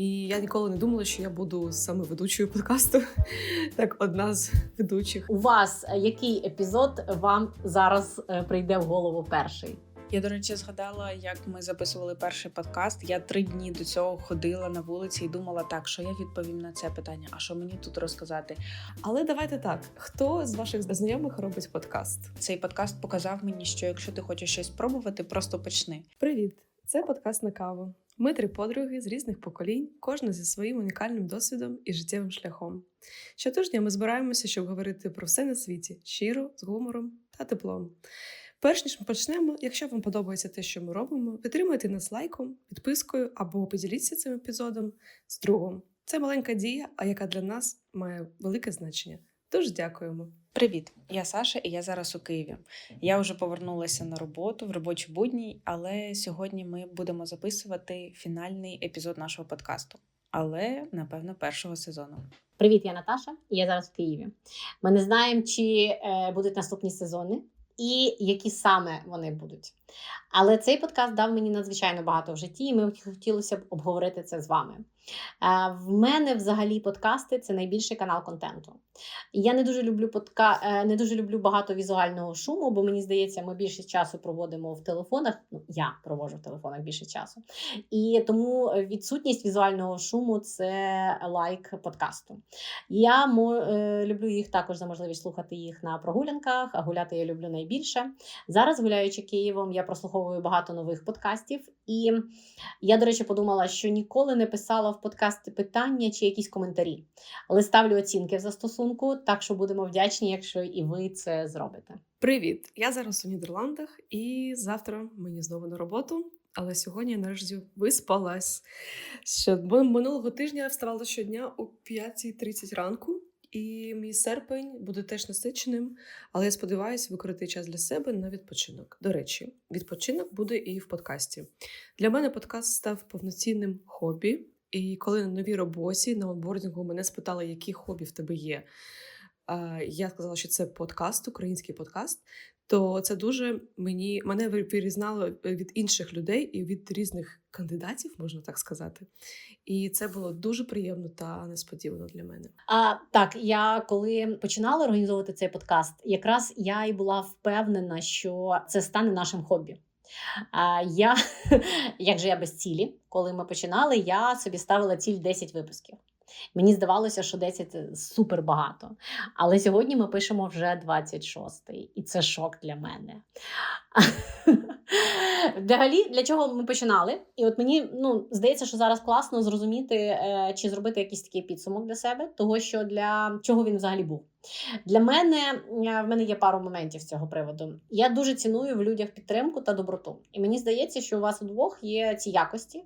І я ніколи не думала, що я буду саме ведучою подкасту, так одна з ведучих. У вас е, який епізод вам зараз е, прийде в голову перший? Я, до речі, згадала, як ми записували перший подкаст. Я три дні до цього ходила на вулиці і думала, так, що я відповім на це питання, а що мені тут розказати. Але давайте так: хто з ваших знайомих робить подкаст? Цей подкаст показав мені, що якщо ти хочеш щось спробувати, просто почни. Привіт! Це подкаст на каву. Ми три подруги з різних поколінь, кожна зі своїм унікальним досвідом і життєвим шляхом. Щотижня ми збираємося, щоб говорити про все на світі щиро, з гумором та теплом. Перш ніж ми почнемо, якщо вам подобається те, що ми робимо, підтримуйте нас лайком, підпискою або поділіться цим епізодом з другом. Це маленька дія, а яка для нас має велике значення. Тож дякуємо. Привіт, я Саша, і я зараз у Києві. Я вже повернулася на роботу в робочі будні, але сьогодні ми будемо записувати фінальний епізод нашого подкасту. Але напевно першого сезону. Привіт, я Наташа, і я зараз в Києві. Ми не знаємо, чи е, будуть наступні сезони і які саме вони будуть. Але цей подкаст дав мені надзвичайно багато в житті, і ми хотілося б обговорити це з вами. В мене взагалі подкасти це найбільший канал контенту. Я не дуже люблю подка... е, не дуже люблю багато візуального шуму, бо мені здається, ми більше часу проводимо в телефонах. Ну, я проводжу в телефонах більше часу. І тому відсутність візуального шуму це лайк подкасту. Я мо... е, люблю їх також за можливість слухати їх на прогулянках, а гуляти я люблю найбільше. Зараз, гуляючи Києвом, я прослуховую багато нових подкастів. І я, до речі, подумала, що ніколи не писала в подкасти питання чи якісь коментарі, але ставлю оцінки в застосунку, так що будемо вдячні, якщо і ви це зробите. Привіт! Я зараз у Нідерландах, і завтра мені знову на роботу. Але сьогодні я нарешті виспалась. Що минулого тижня я вставала щодня о 5.30 ранку, і мій серпень буде теж насиченим. Але я сподіваюся використати час для себе на відпочинок. До речі, відпочинок буде і в подкасті. Для мене подкаст став повноцінним хобі. І коли на новій роботі на онбордингу мене спитали, які хобі в тебе є. Я сказала, що це подкаст, український подкаст. То це дуже мені мене вирізнало від інших людей і від різних кандидатів, можна так сказати. І це було дуже приємно та несподівано для мене. А так, я коли починала організовувати цей подкаст, якраз я і була впевнена, що це стане нашим хобі. А я, як же я без цілі, коли ми починали, я собі ставила ціль 10 випусків. Мені здавалося, що 10 супер багато. Але сьогодні ми пишемо вже 26-й, і це шок для мене. Взагалі, для чого ми починали? І от мені ну, здається, що зараз класно зрозуміти е, чи зробити якийсь такий підсумок для себе, того що для чого він взагалі був. Для мене в мене є пару моментів з цього приводу. Я дуже ціную в людях підтримку та доброту. І мені здається, що у вас удвох є ці якості.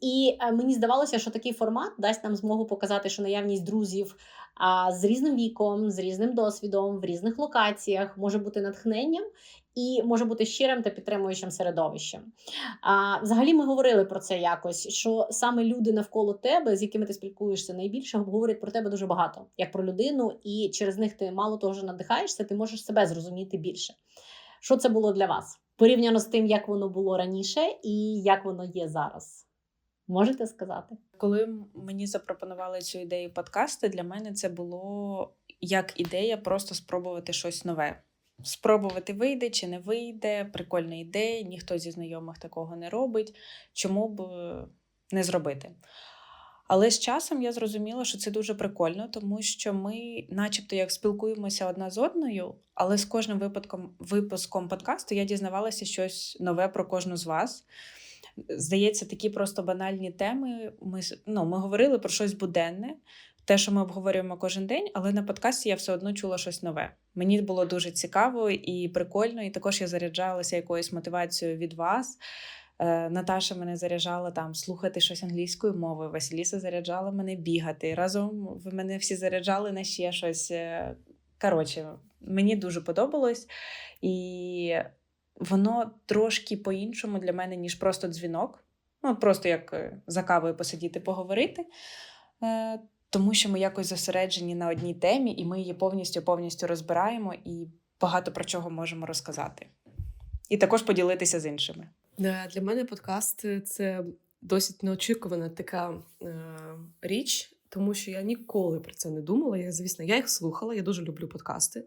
І е, мені здавалося, що такий формат дасть нам змогу показати, що наявність друзів з різним віком, з різним досвідом, в різних локаціях може бути натхненням і може бути щирим та підтримуючим середовищем. А, Взагалі, ми говорили про це якось: що саме люди навколо тебе, з якими ти спілкуєшся найбільше, говорять про тебе дуже багато, як про людину, і через них ти мало того, що надихаєшся, ти можеш себе зрозуміти більше. Що це було для вас? Порівняно з тим, як воно було раніше, і як воно є зараз. Можете сказати, коли мені запропонували цю ідею подкасту, для мене це було як ідея просто спробувати щось нове. Спробувати вийде чи не вийде, прикольна ідея, ніхто зі знайомих такого не робить. Чому б не зробити? Але з часом я зрозуміла, що це дуже прикольно, тому що ми, начебто, як спілкуємося одна з одною, але з кожним випадком випуском подкасту я дізнавалася щось нове про кожну з вас. Здається, такі просто банальні теми. Ми ну, ми говорили про щось буденне, те, що ми обговорюємо кожен день, але на подкасті я все одно чула щось нове. Мені було дуже цікаво і прикольно, і також я заряджалася якоюсь мотивацією від вас. Е, Наташа мене заряджала там слухати щось англійською мовою. Василіса заряджала мене бігати. Разом ви мене всі заряджали на ще щось. Е, коротше, мені дуже подобалось. І воно трошки по-іншому для мене, ніж просто дзвінок. Ну, просто як е, за кавою посидіти, поговорити. Е, тому що ми якось зосереджені на одній темі, і ми її повністю повністю розбираємо і багато про чого можемо розказати. І також поділитися з іншими. Для мене подкаст це досить неочікувана така е, річ, тому що я ніколи про це не думала. Я, звісно, я їх слухала, я дуже люблю подкасти.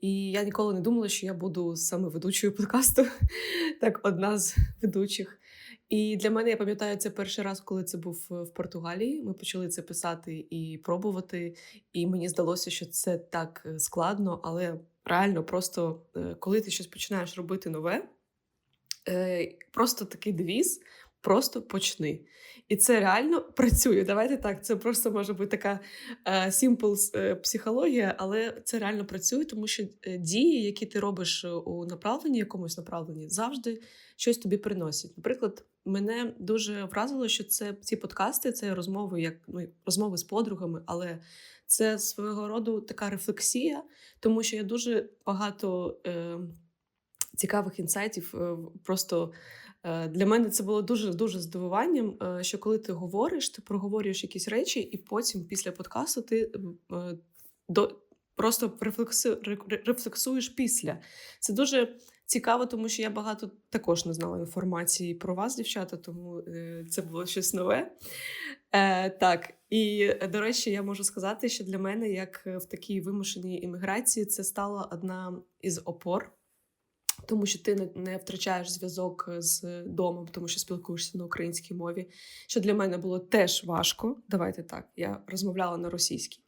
І я ніколи не думала, що я буду саме ведучою подкасту, так, одна з ведучих. І для мене я пам'ятаю це перший раз, коли це був е, в Португалії. Ми почали це писати і пробувати. І мені здалося, що це так е, складно, але реально, просто е, коли ти щось починаєш робити нове, просто такий девіз, просто почни. І це реально працює. Давайте так. Це просто може бути така е, simple е, психологія, але це реально працює, тому що е, дії, які ти робиш е, у направленні, якомусь направленні, завжди щось тобі приносять. Наприклад, мене дуже вразило, що це ці подкасти, це розмови, як ну, розмови з подругами, але це свого роду така рефлексія, тому що я дуже багато е, цікавих інсайтів. Просто для мене це було дуже дуже здивуванням, е, що коли ти говориш, ти проговорюєш якісь речі, і потім після подкасту ти е, до. Просто рефлексу, рефлексуєш після. Це дуже цікаво, тому що я багато також не знала інформації про вас, дівчата, тому е, це було щось нове. Е, так, і е, до речі, я можу сказати, що для мене, як е, в такій вимушеній імміграції, це стала одна із опор. Тому що ти не, втрачаєш зв'язок з домом, тому що спілкуєшся на українській мові. Що для мене було теж важко. Давайте так, я розмовляла на російській.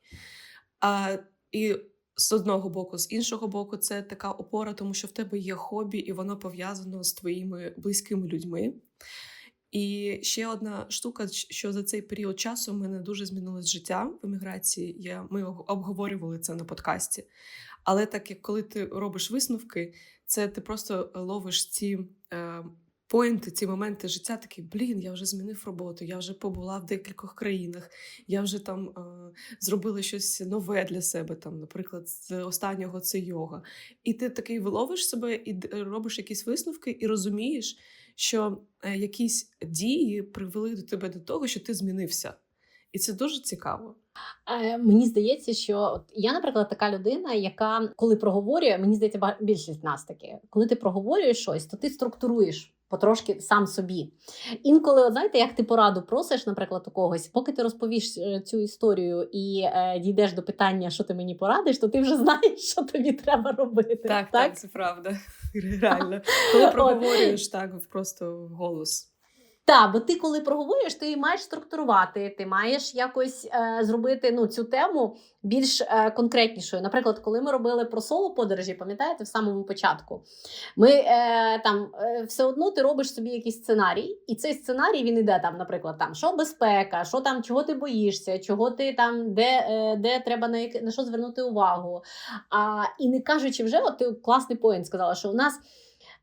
А, і з одного боку, з іншого боку, це така опора, тому що в тебе є хобі, і воно пов'язано з твоїми близькими людьми. І ще одна штука, що за цей період часу в мене дуже змінилось життя в еміграції. Я, ми обговорювали це на подкасті. Але так як коли ти робиш висновки, це ти просто ловиш ці е, поінти, ці моменти життя, такий, блін, я вже змінив роботу, я вже побула в декількох країнах, я вже там е, зробила щось нове для себе. Там, наприклад, з останнього це йога. І ти такий виловиш себе і робиш якісь висновки, і розумієш, що е, якісь дії привели до тебе до того, що ти змінився. І це дуже цікаво. Е, мені здається, що от я, наприклад, така людина, яка коли проговорює, мені здається, ба- більшість нас таки, коли ти проговорюєш щось, то ти структуруєш потрошки сам собі. Інколи, от знаєте, як ти пораду просиш, наприклад, у когось, поки ти розповіш е, цю історію і е, дійдеш до питання, що ти мені порадиш, то ти вже знаєш, що тобі треба робити. Так, так, це правда. Реально. Коли проговорюєш так просто в голос. Так, бо ти, коли проговорюєш, ти її маєш структурувати, ти маєш якось е, зробити ну, цю тему більш е, конкретнішою. Наприклад, коли ми робили про соло подорожі, пам'ятаєте, в самому початку, ми е, там е, все одно ти робиш собі якийсь сценарій, і цей сценарій він іде там, наприклад, там що безпека, що там, чого ти боїшся, чого ти там, де, е, де треба на, яке- на що звернути увагу. А, і не кажучи вже, от ти класний поінт сказала, що у нас.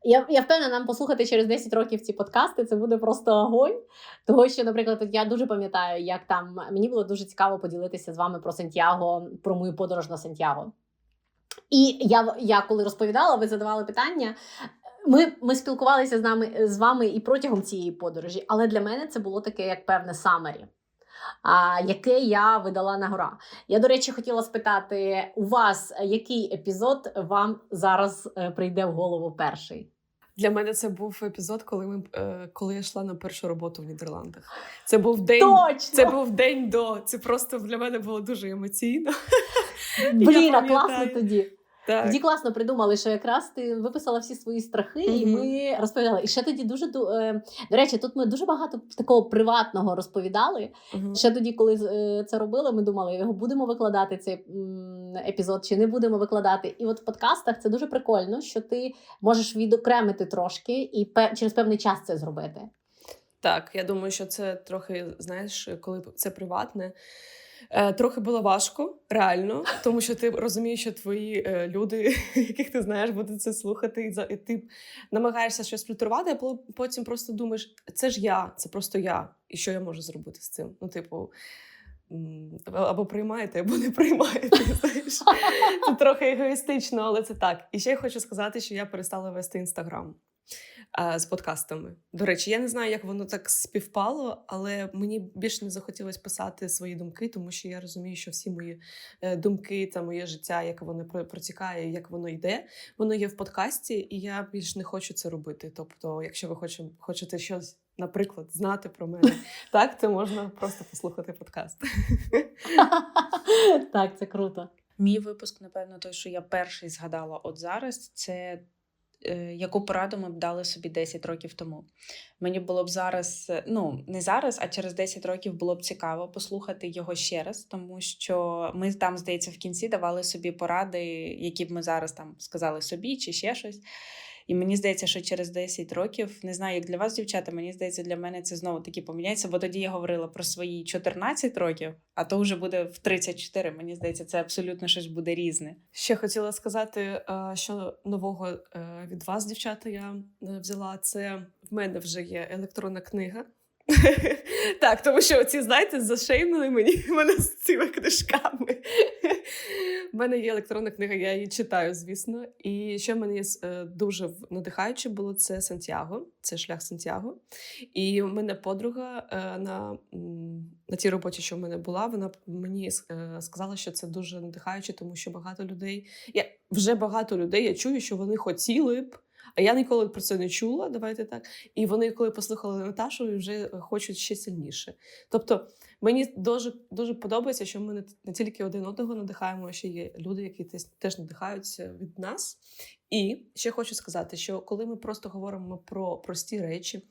Я, я впевнена, нам послухати через 10 років ці подкасти. Це буде просто огонь. Того, що, наприклад, я дуже пам'ятаю, як там мені було дуже цікаво поділитися з вами про Сантьяго, про мою подорож на Сантьяго. І я, я коли розповідала, ви задавали питання. Ми, ми спілкувалися з нами з вами і протягом цієї подорожі, але для мене це було таке як певне самері, яке я видала на гора. Я, до речі, хотіла спитати у вас, е, який епізод вам зараз е, прийде в голову перший? Для мене це був епізод, коли ми е, коли я йшла на першу роботу в Нідерландах. Це був день. Точно! Це був день до. Це просто для мене було дуже емоційно. Блін, а класно тоді. Так. Тоді класно придумали, що якраз ти виписала всі свої страхи, і ми розповідали. І ще тоді дуже е, до речі, тут ми дуже багато такого приватного розповідали. Мгм. Ще тоді, коли е, це робили, ми думали, його будемо викладати цей епізод чи не будемо викладати. І от в подкастах це дуже прикольно, що ти можеш відокремити трошки і через певний час це зробити. Так, я думаю, що це трохи, знаєш, коли це приватне. Е, трохи було важко, реально, тому що ти розумієш, що твої е, люди, яких ти знаєш, будуть це слухати, і, ти намагаєшся щось фільтрувати, а потім просто думаєш, це ж я, це просто я. І що я можу зробити з цим? Ну, типу, або приймаєте, або не приймаєте. Знаєш, це трохи егоїстично, але це так. І ще я хочу сказати, що я перестала вести інстаграм з подкастами. До речі, я не знаю, як воно так співпало, але мені більше не захотілося писати свої думки, тому що я розумію, що всі мої е, думки та моє життя, як воно протікає, як воно йде, воно є в подкасті, і я більш не хочу це робити. Тобто, якщо ви хоче- хочете щось наприклад, знати про мене, так, то можна просто послухати подкаст. Так, це круто. Мій випуск, напевно, той, що я перший згадала от зараз, це яку пораду ми б дали собі 10 років тому. Мені було б зараз, е, ну не зараз, а через 10 років було б цікаво послухати його ще раз, тому що ми там, здається, в кінці давали собі поради, які б ми зараз там сказали собі чи ще щось. І мені здається, що через 10 років, не знаю, як для вас, дівчата, мені здається, для мене це знову таки поміняється, бо тоді я говорила про свої 14 років, а то вже буде в 34. Мені здається, це абсолютно щось буде різне. Ще хотіла сказати, е, що нового е, від вас, дівчата, я е, взяла. Це в мене вже є електронна книга. Так, тому що ці, знаєте, зашеймили мені мене з цими книжками. У мене є електронна книга, я її читаю, звісно. І що мені е, дуже в- надихаюче було, це Сантьяго, це шлях Сантьяго. І у мене подруга е, на, на тій роботі, що в мене була, вона мені е, сказала, що це дуже надихаюче, тому що багато людей. Я вже багато людей я чую, що вони хотіли б. А я ніколи про це не чула, давайте так. І вони, коли послухали Наташу, вже хочуть ще сильніше. Тобто, мені дуже дуже подобається, що ми не, тільки один одного надихаємо, а ще є люди, які теж, теж надихаються від нас. І ще хочу сказати, що коли ми просто говоримо про прості речі,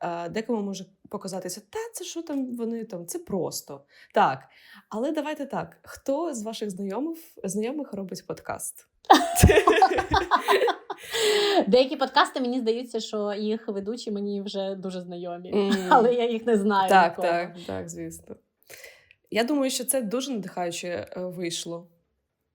е, декому може показатися, та це що там вони там, це просто. Так. Але давайте так: хто з ваших знайомих, знайомих робить подкаст? Деякі подкасти мені здається, що їх ведучі мені вже дуже знайомі, М. але я їх не знаю. Так, нікого. так, так, звісно. Я думаю, що це дуже надихаюче е, вийшло.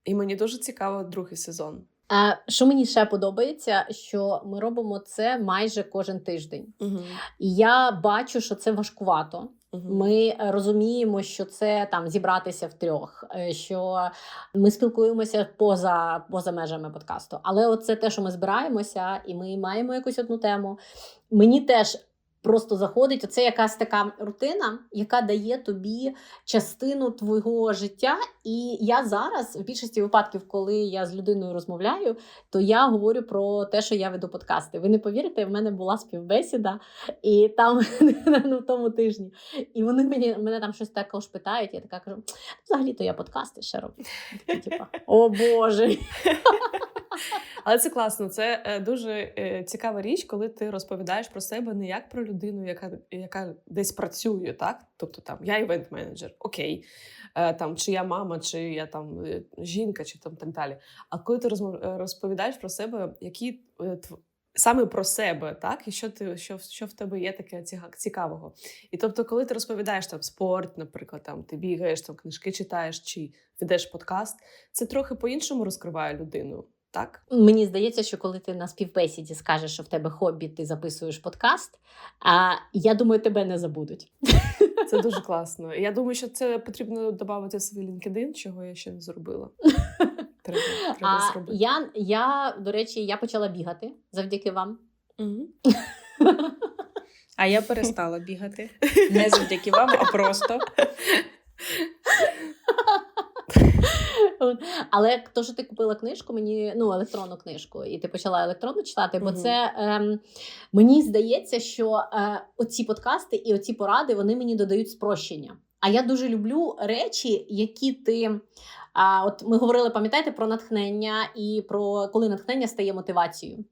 І мені дуже цікаво другий сезон. А, що мені ще подобається, що ми робимо це майже кожен тиждень. Угу. І я бачу, що це важкувато. Ми е, розуміємо, що це там зібратися в трьох, е, що ми спілкуємося поза, поза межами подкасту. Але це те, що ми збираємося, і ми маємо якусь одну тему. Мені теж. Просто заходить оце якась така рутина, яка дає тобі частину твого життя. І я зараз, в більшості випадків, коли я з людиною розмовляю, то я говорю про те, що я веду подкасти. Ви не повірите, в мене була співбесіда, і там ну, тому тижні. І вони мені мене там щось також питають. Я така кажу: взагалі-то я подкасти ще роблю. О Боже. Але це класно. Це е, дуже е, цікава річ, коли ти розповідаєш про себе не як про людину, яка, яка десь працює, так? Тобто там я івент-менеджер, окей, е, там чи я мама, чи я там жінка, чи там так далі. А коли ти розповідаєш про себе, які саме про себе, так, і що ти що, що в тебе є таке цікавого. І тобто, коли ти розповідаєш там спорт, наприклад, там ти бігаєш, там книжки читаєш чи ведеш подкаст, це трохи по-іншому розкриває людину. Так, Мені здається, що коли ти на співбесіді скажеш, що в тебе хобі, ти записуєш подкаст. А я думаю, тебе не забудуть. Це дуже класно. Я думаю, що це потрібно додати в свій LinkedIn, чого я ще не зробила. Треба, треба А зробити. я, я, до речі, я почала бігати завдяки вам. А я перестала бігати не завдяки вам, а просто. Але то, що ти купила книжку, мені ну електронну книжку, і ти почала електронну читати, бо це ем, мені здається, що е, оці подкасти і оці поради вони мені додають спрощення. А я дуже люблю речі, які ти. А, от ми говорили, пам'ятаєте, про натхнення і про коли натхнення стає мотивацією.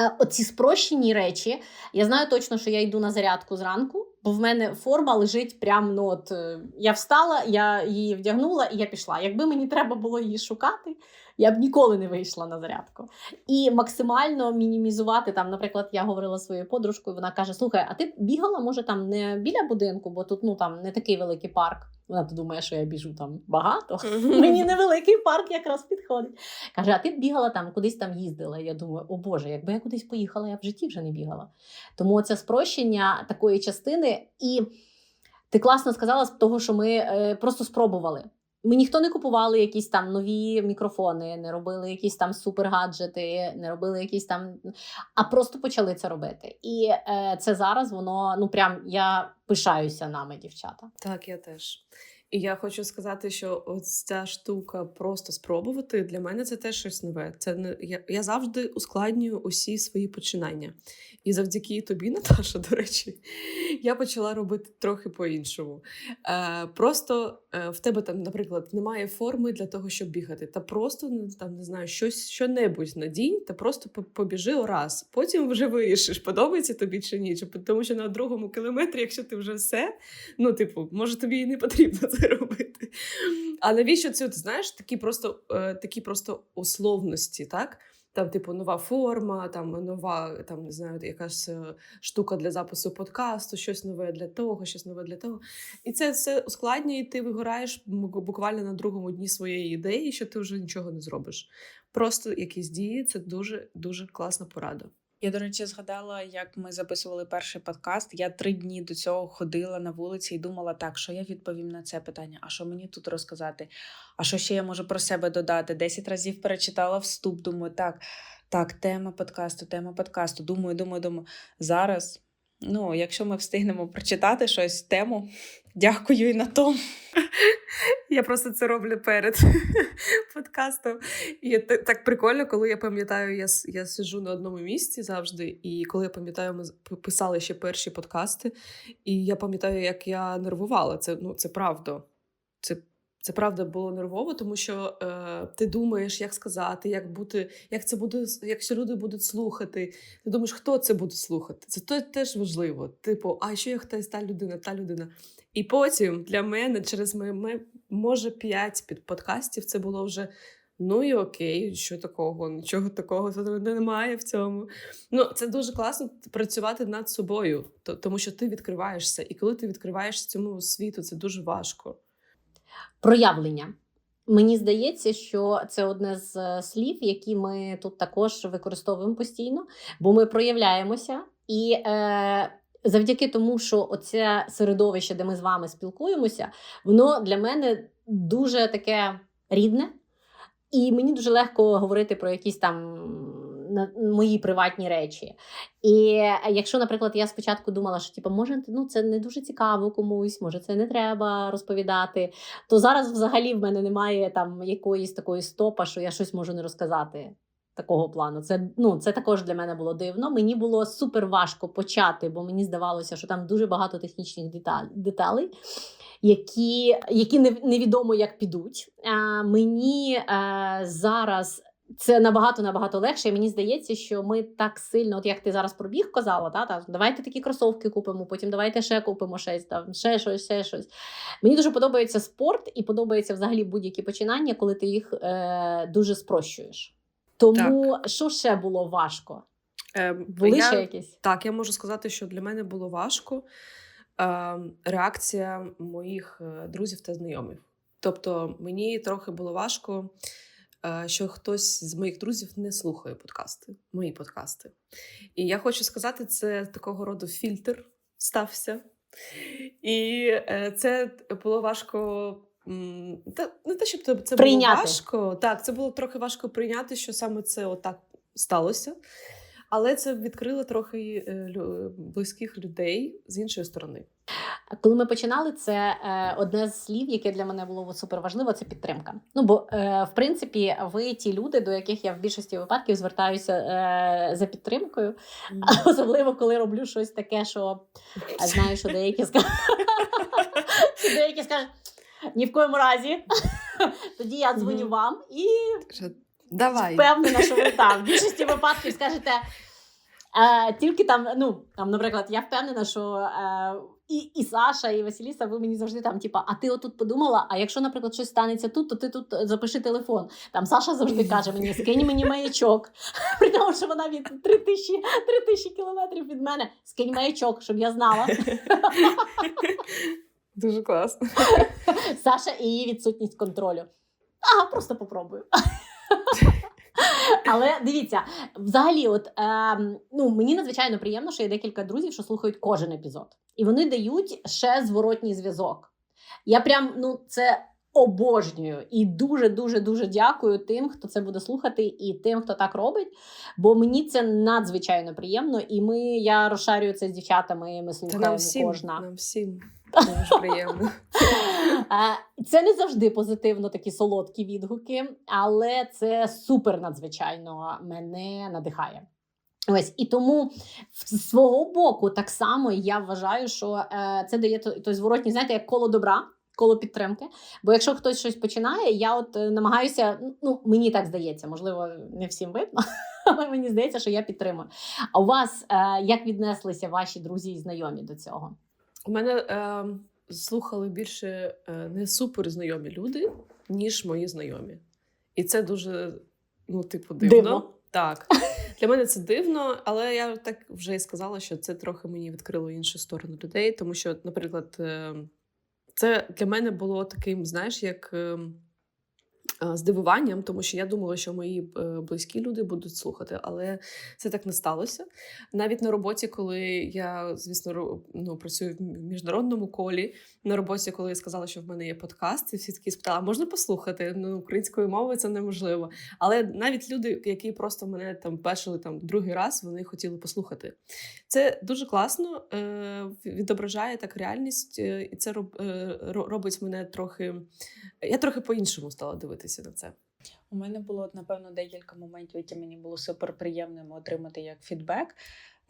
Е, Оці спрощені речі. Я знаю точно, що я йду на зарядку зранку, бо в мене форма лежить прямо. Ну, от е, я встала, я її вдягнула і я пішла. Якби мені треба було її шукати, я б ніколи не вийшла на зарядку. І максимально мінімізувати там, наприклад, я говорила своєю подружкою, вона каже: Слухай, а ти бігала, може, там не біля будинку, бо тут ну там не такий великий парк. Вона то думає, що я біжу там багато. Мені невеликий парк якраз підходить. Каже, а ти б бігала там, кудись там їздила. Я думаю, о Боже, якби я кудись поїхала, я в житті вже не бігала. Тому це спрощення такої частини. І ти класно сказала з того, що ми е, просто спробували. Ми ніхто не купували якісь там нові мікрофони, не робили якісь там супергаджети, не робили якісь там, а просто почали це робити. І е, це зараз воно ну прям я пишаюся нами, дівчата. Так, я теж. І я хочу сказати, що ось ця штука просто спробувати для мене це теж щось нове. Це не я, я завжди ускладнюю усі свої починання. І завдяки тобі, Наташа, до речі, я почала робити трохи по-іншому. Е, просто е, в тебе там, наприклад, немає форми для того, щоб бігати. Та просто ну, там не знаю, щось що-небудь надінь, та просто по- побіжи раз. Потім вже вирішиш, подобається тобі чи ні. Тому що на другому кілометрі, якщо ти вже все, ну, типу, може, тобі і не потрібно це робити. А навіщо це, знаєш, такі просто, е, такі просто условності, так? Там, типу, нова форма, там нова, там не знаю, якась е, штука для запису подкасту, щось нове для того, щось нове для того. І це все ускладнює, і ти вигораєш буквально на другому дні своєї ідеї, що ти вже нічого не зробиш. Просто якісь дії це дуже дуже класна порада. Я, до речі, згадала, як ми записували перший подкаст. Я три дні до цього ходила на вулиці і думала, так, що я відповім на це питання, а що мені тут розказати? А що ще я можу про себе додати? Десять разів перечитала вступ, думаю, так, так, тема подкасту, тема подкасту. Думаю, думаю, думаю. Зараз, ну, якщо ми встигнемо прочитати щось, тему, дякую і на тому. Я просто це роблю перед подкастом. І так прикольно, коли я пам'ятаю, я, я сиджу на одному місці завжди. І коли я пам'ятаю, ми писали ще перші подкасти, і я пам'ятаю, як я нервувала. Це, ну, це правда. Це, це правда було нервово, тому що е, ти думаєш, як сказати, як бути, як це буде, як ще люди будуть слухати. Ти думаєш, хто це буде слухати? Це то- теж важливо. Типу, а що я хтось та людина, та людина. І потім для мене через ми, може п'ять під подкастів це було вже. Ну і окей, що такого, нічого такого немає в цьому. Ну, це дуже класно працювати над собою, то- тому що ти відкриваєшся. І коли ти відкриваєшся цьому світу, це дуже важко. Проявлення. Мені здається, що це одне з е, слів, які ми тут також використовуємо постійно, бо ми проявляємося і. Е, Завдяки тому, що оце середовище, де ми з вами спілкуємося, воно для мене дуже таке рідне, і мені дуже легко говорити про якісь там на- мої приватні речі. І е, якщо, наприклад, я спочатку думала, що типу, може, ну це не дуже цікаво комусь, може, це не треба розповідати, то зараз взагалі в мене немає там якоїсь такої стопа, що я щось можу не розказати. Такого плану, це ну це також для мене було дивно. Мені було супер важко почати, бо мені здавалося, що там дуже багато технічних деталь, деталей, які, які невідомо як підуть. А, мені а, зараз це набагато набагато легше. І мені здається, що ми так сильно, от як ти зараз про біг казала, та, та давайте такі кросовки купимо, потім давайте ще купимо щось, там ще щось, ще щось. Мені дуже подобається спорт і подобається взагалі будь-які починання, коли ти їх е, дуже спрощуєш. Тому що ще було важко? Е, Були я- ще якісь? Так, я можу сказати, що для мене було важко е, реакція моїх е, друзів та знайомих. Тобто мені трохи було важко, що хтось з моїх друзів не слухає подкасти, мої подкасти. І я хочу сказати, це такого роду фільтр стався. І е, це було важко. Та, не те, щоб це було Прийняти. важко. Так, це було трохи важко прийняти, що саме це отак сталося. Але це відкрило трохи е, близьких людей з іншої сторони. Коли ми починали, це е, одне з слів, яке для мене було супер важливо, це підтримка. Ну бо е, в принципі, ви ті люди, до яких я в більшості випадків звертаюся е, за підтримкою, особливо коли роблю щось таке, що знаю, що деякі скажуть, деякі скажуть ні в коєму разі. Тоді я дзвоню вам і Давай. впевнена, що ви там в більшості випадків скажете. Е, тільки там, ну там, наприклад, я впевнена, що е, і, і Саша, і Василіса, ви мені завжди там, типа, а ти отут подумала, а якщо, наприклад, щось станеться тут, то ти тут запиши телефон. Там Саша завжди каже мені, скинь мені маячок. При тому, що вона від 3 тисячі, 3 тисячі кілометрів від мене, скинь маячок, щоб я знала. Дуже класно. Саша і її відсутність контролю. Ага, просто попробую. Але дивіться, взагалі, от е, ну мені надзвичайно приємно, що є декілька друзів, що слухають кожен епізод, і вони дають ще зворотній зв'язок. Я прям ну це обожнюю і дуже дуже дуже дякую тим, хто це буде слухати, і тим, хто так робить. Бо мені це надзвичайно приємно, і ми я розшарюю це з дівчатами. Ми слухаємо нам всім, кожна. нам всім дуже приємно. Це не завжди позитивно такі солодкі відгуки, але це супер надзвичайно мене надихає. Ось і тому з свого боку, так само я вважаю, що е, це дає той зворотній, знаєте, як коло добра, коло підтримки. Бо якщо хтось щось починає, я от е, намагаюся, ну мені так здається, можливо, не всім видно, але мені здається, що я підтримую. А у вас е, як віднеслися ваші друзі і знайомі до цього? У мене е, слухали більше е, не супер знайомі люди, ніж мої знайомі. І це дуже, ну, типу, дивно. Дивно. Так. Для мене це дивно, але я так вже і сказала, що це трохи мені відкрило іншу сторону людей, тому що, наприклад, е, це для мене було таким, знаєш, як. Е, Здивуванням, тому що я думала, що мої е, близькі люди будуть слухати, але це так не сталося. Навіть на роботі, коли я, звісно, ну, працюю в міжнародному колі, на роботі, коли я сказала, що в мене є подкаст, і всі такі спитали, можна послухати? Ну, українською мовою це неможливо. Але навіть люди, які просто мене там бачили там другий раз, вони хотіли послухати. Це дуже класно, е, відображає так реальність, і це роб, робить мене трохи. Я трохи по-іншому стала дивитися на це. У мене було, напевно, декілька моментів, які мені було супер приємними отримати як фідбек.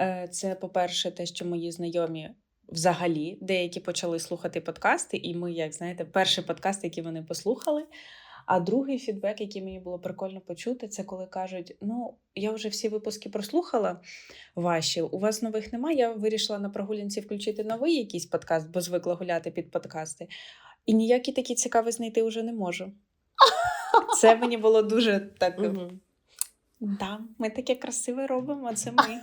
Е, Це, по-перше, те, що мої знайомі взагалі деякі почали слухати подкасти, і ми, як знаєте, перший подкаст, який вони послухали. А другий фідбек, який мені було прикольно почути, це коли кажуть: ну, я вже всі випуски прослухала ваші, у вас нових немає. Я вирішила на прогулянці включити новий якийсь подкаст, бо звикла гуляти під подкасти. І ніякий такий цікавий знайти вже не можу. Це мені було дуже так. Да, ми таке красиве робимо, це ми.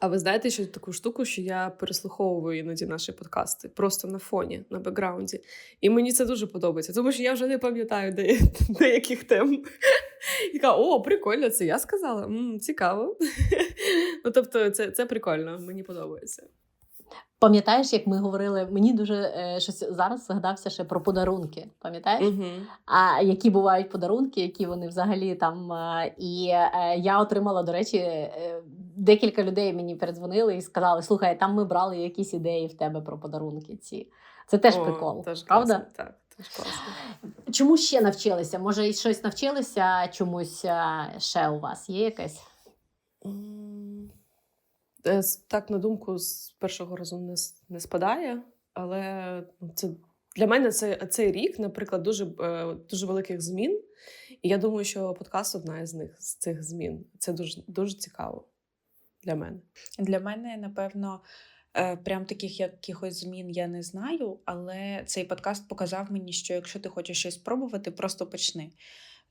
А ви знаєте, що таку штуку, що я переслуховую іноді наші подкасти просто на фоні, на бекграунді. І мені це дуже подобається, тому що я вже не пам'ятаю де, деяких тем. І така, о, прикольно, це я сказала. м цікаво. ну, тобто, це, це прикольно, мені подобається. Пам'ятаєш, як ми говорили, мені дуже е, щось зараз згадався ще про подарунки. Пам'ятаєш? Угу. А які бувають подарунки, які вони взагалі там. е, І е, я отримала, до речі, е, декілька людей мені передзвонили і сказали: слухай, там ми брали якісь ідеї в тебе про подарунки. Ці це теж О, прикол, теж правда? класно, Так, класно. Чому ще навчилися? Може, щось навчилися чомусь ще у вас є якесь? Е, Так, на думку, з першого разу не, не спадає, але ну, це для мене це, цей рік, наприклад, дуже, е, дуже великих змін. І я думаю, що подкаст одна із них з цих змін. Це дуже, дуже цікаво для мене. Для мене, напевно, е, прям таких якихось змін я не знаю, але цей подкаст показав мені, що якщо ти хочеш щось спробувати, просто почни.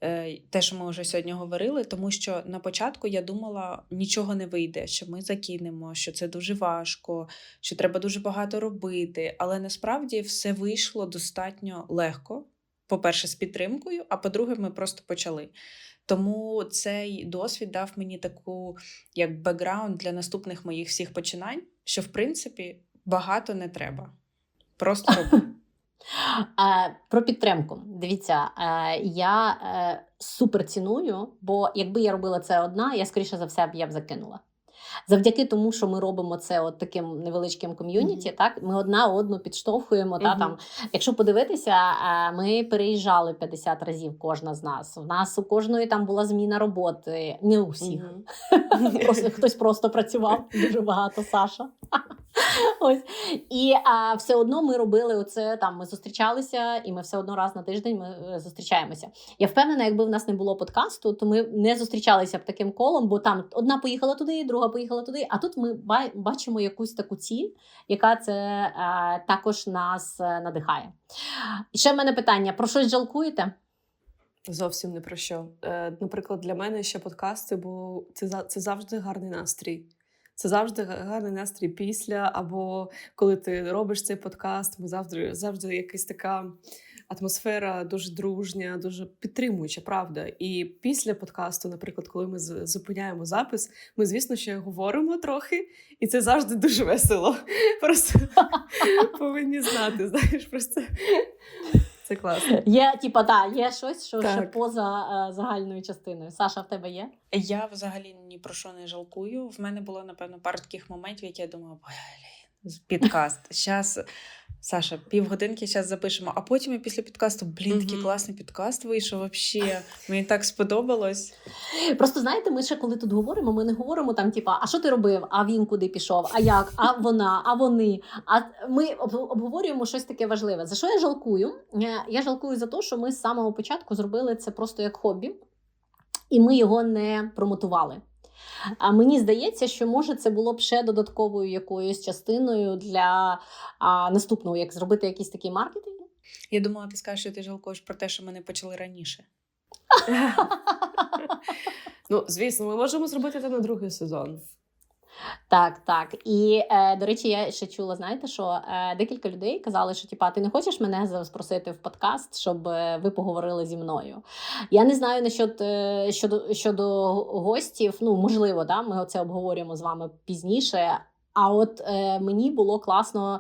Е, Те, що ми вже сьогодні говорили, тому що на початку я думала, нічого не вийде, що ми закинемо, що це дуже важко, що треба дуже багато робити. Але насправді все вийшло достатньо легко. По-перше, з підтримкою, а по-друге, ми просто почали. Тому цей досвід дав мені таку як бекграунд для наступних моїх всіх починань, що в принципі багато не треба. Просто роби. Про підтримку. Дивіться, е, я е, супер ціную, бо якби я робила це одна, я скоріше за все б я б закинула. Завдяки тому, що ми робимо це от таким невеличким ком'юніті, Мгм. так ми одна одну підштовхуємо. Та там, якщо подивитися, е, ми переїжджали 50 разів кожна з нас. У нас у кожної там була зміна роботи, не у всіх. Мгм. Просто хтось просто працював дуже багато, Саша. Ось і а, все одно ми робили оце. Там ми зустрічалися, і ми все одно раз на тиждень ми е, зустрічаємося. Я впевнена, якби в нас не було подкасту, то ми не зустрічалися б таким колом, бо там одна поїхала туди, друга поїхала туди. А тут ми бачимо якусь таку ціль, яка це е, також нас е, надихає. І ще в мене питання: про щось жалкуєте? Зовсім не про що. Е, наприклад, для мене ще подкасти, бо це, це завжди гарний настрій. Це завжди гарний настрій після, або коли ти робиш цей подкаст, ми завжди, завжди якась така атмосфера дуже дружня, дуже підтримуюча, правда. І після подкасту, наприклад, коли ми з- зупиняємо запис, ми, звісно, ще говоримо трохи, і це завжди дуже весело. Просто повинні знати, знаєш, просто це класно. Є, типа, да, є щось, що ще поза е, загальною частиною. Саша, в тебе є? Я взагалі ні про що не жалкую. В мене було, напевно, пару таких моментів, які я думала, блін, підкаст. Зараз Саша, півгодинки зараз запишемо, а потім я після підкасту, блін, такий класний підкаст вийшов вообще. Мені так сподобалось. Просто знаєте, ми ще коли тут говоримо, ми не говоримо там, типа, а що ти робив? А він куди пішов? А як? А вона, а вони. А ми обговорюємо щось таке важливе. За що я жалкую? Я жалкую за те, що ми з самого початку зробили це просто як хобі, і ми його не промотували. А мені здається, що може це було б ще додатковою якоюсь частиною для а, наступного, як зробити якийсь такий маркетинг. Я думала, ти скажеш, що ти жалкуєш про те, що ми не почали раніше. Ну, звісно, ми можемо зробити це на другий сезон. Так, так. І е, до речі, я ще чула, знаєте, що е, декілька людей казали, що типа ти не хочеш мене запросити в подкаст, щоб е, ви поговорили зі мною. Я не знаю насчет, е, щодо щодо гостів. Ну можливо, да, ми це обговорюємо з вами пізніше. А от е, мені було класно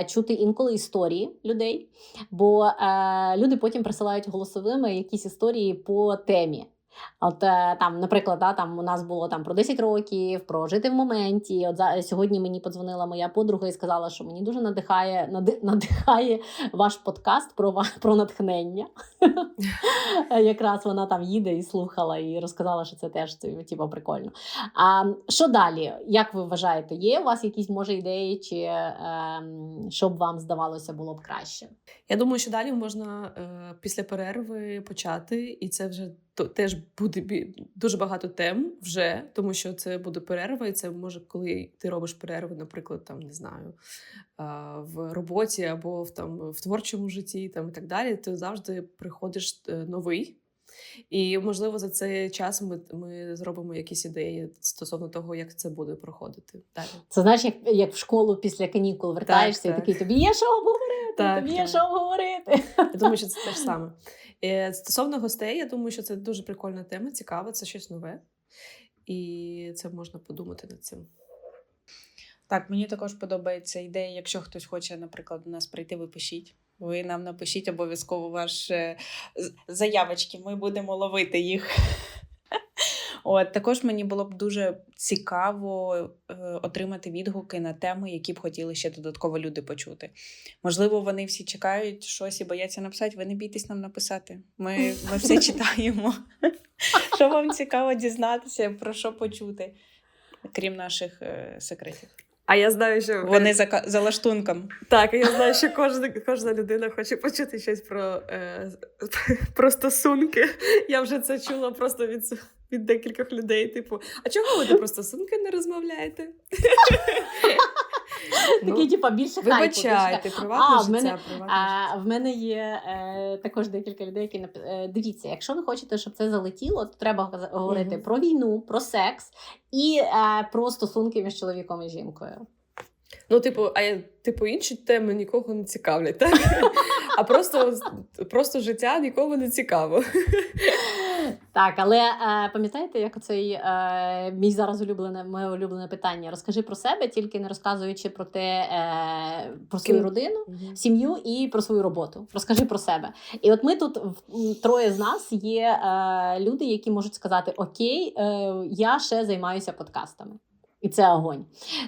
е, чути інколи історії людей, бо е, люди потім присилають голосовими якісь історії по темі. От е, там, наприклад, да, там у нас було там про 10 років, про жити в моменті. От за сьогодні мені подзвонила моя подруга і сказала, що мені дуже надихає, нади, надихає ваш подкаст про про натхнення. Якраз вона там їде і слухала, і розказала, що це теж типу, прикольно. А що далі? Як ви вважаєте, є у вас якісь може ідеї, чи ем, що б вам здавалося було б краще? Я думаю, що далі можна е, після перерви почати, і це вже то, теж буде дуже багато тем вже, тому що це буде перерва, і це може, коли ти робиш перерву, наприклад, там не знаю, в роботі або в там в творчому житті, там і так далі. Ти завжди приходиш е, новий. І можливо за цей час ми, ми зробимо якісь ідеї стосовно того, як це буде проходити далі. Це знаєш, як, як в школу після канікул вертаєшся, і так. такий тобі є що обговорити, Так, тобі є що обговорити. Я думаю, що це те ж саме. Е, Стосовно гостей, я думаю, що це дуже прикольна тема, цікава, це щось нове. І це можна подумати над цим. Так, мені також подобається ідея, якщо хтось хоче, наприклад, до нас прийти, ви пишіть. Ви нам напишіть обов'язково ваш е, заявочки, ми будемо ловити їх. От також мені було б дуже цікаво е, отримати відгуки на теми, які б хотіли ще додатково люди почути. Можливо, вони всі чекають щось і бояться написати. Ви не бійтесь нам написати. Ми, ми все читаємо. Що вам цікаво дізнатися, про що почути, крім наших е, секретів. А я знаю, що Вони за, за лаштунком. так, я знаю, що кожна, кожна людина хоче почути щось про, е, про стосунки. Я вже це чула просто від, від декількох людей. Типу, а чого ви про стосунки не розмовляєте? Такий, типа, більше Вибачайте, приватне життя, А, в мене є е, також декілька людей, які е, дивіться, якщо ви хочете, щоб це залетіло, то треба говорити про війну, про секс і е, про стосунки між чоловіком і жінкою. Ну, типу, а я, типу, інші теми нікого не цікавлять, так? А просто, просто життя нікого не цікаво. Так, але е, пам'ятаєте, як оцей е, мій зараз улюблене моє улюблене питання? Розкажи про себе, тільки не розказуючи про те, е, про свою Ким? родину. сім'ю і про свою роботу. Розкажи про себе. І от ми тут троє з нас є е, люди, які можуть сказати: Окей, е, я ще займаюся подкастами. І це огонь.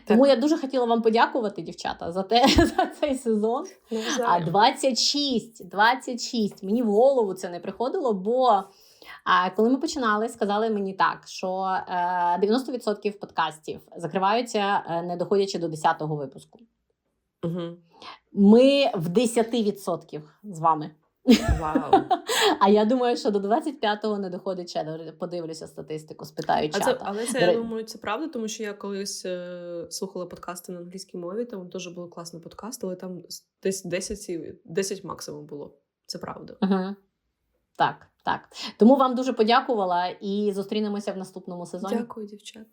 Тому я дуже хотіла вам подякувати, дівчата, за те за цей сезон. А 26, 26. Мені в голову це не приходило, бо коли ми починали, сказали мені так, що е, 90% подкастів закриваються, е, не доходячи до 10-го випуску. Угу. Ми в 10% з вами. Вау. А я думаю, що до 25-го не доходить ще. Подивлюся статистику, спитаю А це, але це, я думаю, це правда, тому що я колись е, слухала подкасти на англійській мові, там теж був класний подкаст, але там десь 10, 10 максимум було. Це правда. Угу. Так, так. Тому вам дуже подякувала і зустрінемося в наступному сезоні. Дякую, дівчат.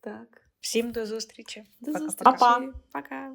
Так. Всім до зустрічі. До Пока-пока. зустрічі. Па-па. Пока.